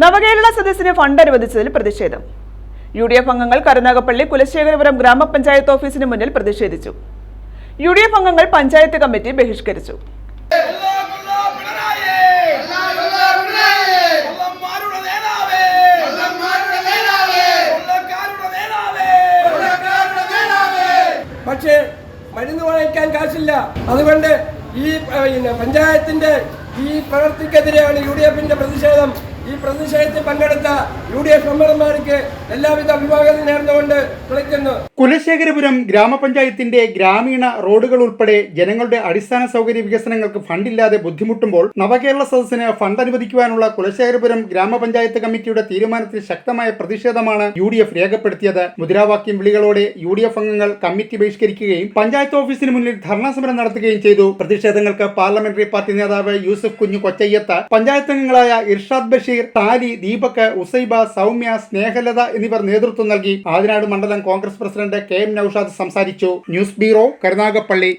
നവകേരള സദസ്സിന് ഫണ്ട് അനുവദിച്ചതിൽ പ്രതിഷേധം. U D F അംഗങ്ങൾ കരുനാഗപ്പള്ളി കുലശേഖരപുരം ഗ്രാമപഞ്ചായത്ത് ഓഫീസിന് മുന്നിൽ പ്രതിഷേധിച്ചു. യു ഡി എഫ് അംഗങ്ങൾ പഞ്ചായത്ത് കമ്മിറ്റി ബഹിഷ്കരിച്ചു. പക്ഷേ മരുന്ന് വാങ്ങിക്കാൻ കാശില്ല. അതുകൊണ്ട് ഈ പഞ്ചായത്തിന്റെ ഈ പ്രവർത്തിക്കെതിരെയാണ് യു ഡി എഫിന്റെ പ്രതിഷേധം. ഈ പ്രതിഷേധത്തിൽ പങ്കെടുത്ത യു ഡി എഫ് മെമ്പർമാർക്ക് എല്ലാവിധ അഭിവാദ്യം നേർന്നുകൊണ്ട് വിളിക്കുന്നു കുലശേഖരപുരം ഗ്രാമപഞ്ചായത്തിന്റെ ഗ്രാമീണ റോഡുകൾ ഉൾപ്പെടെ ജനങ്ങളുടെ അടിസ്ഥാന സൗകര്യ വികസനങ്ങൾക്ക് ഫണ്ടില്ലാതെ ബുദ്ധിമുട്ടുമ്പോൾ നവകേരള സദസ്സിന് ഫണ്ട് അനുവദിക്കുവാനുള്ള കുലശേഖരപുരം ഗ്രാമപഞ്ചായത്ത് കമ്മിറ്റിയുടെ തീരുമാനത്തിൽ ശക്തമായ പ്രതിഷേധമാണ് യു ഡി എഫ് രേഖപ്പെടുത്തിയത്. മുദ്രാവാക്യം വിളികളോടെ യു ഡി എഫ് അംഗങ്ങൾ കമ്മിറ്റി ബഹിഷ്കരിക്കുകയും പഞ്ചായത്ത് ഓഫീസിന് മുന്നിൽ ധർണാ സമരം നടത്തുകയും ചെയ്തു. പ്രതിഷേധങ്ങൾക്ക് പാർലമെന്ററി പാർട്ടി നേതാവ് യൂസഫ് കുഞ്ഞു കൊച്ചയ്യത്ത് പഞ്ചായത്ത് അംഗങ്ങളായ ഇർഷാദ് ബഷീർ താലി ദീപക് ഉസൈബ സൗമ്യ സ്നേഹലത എന്നിവർ നേതൃത്വം നൽകി ആദിനാട് മണ്ഡലം Congress president K M Noushad സംസാരിച്ചു. News bureau Karunagappally.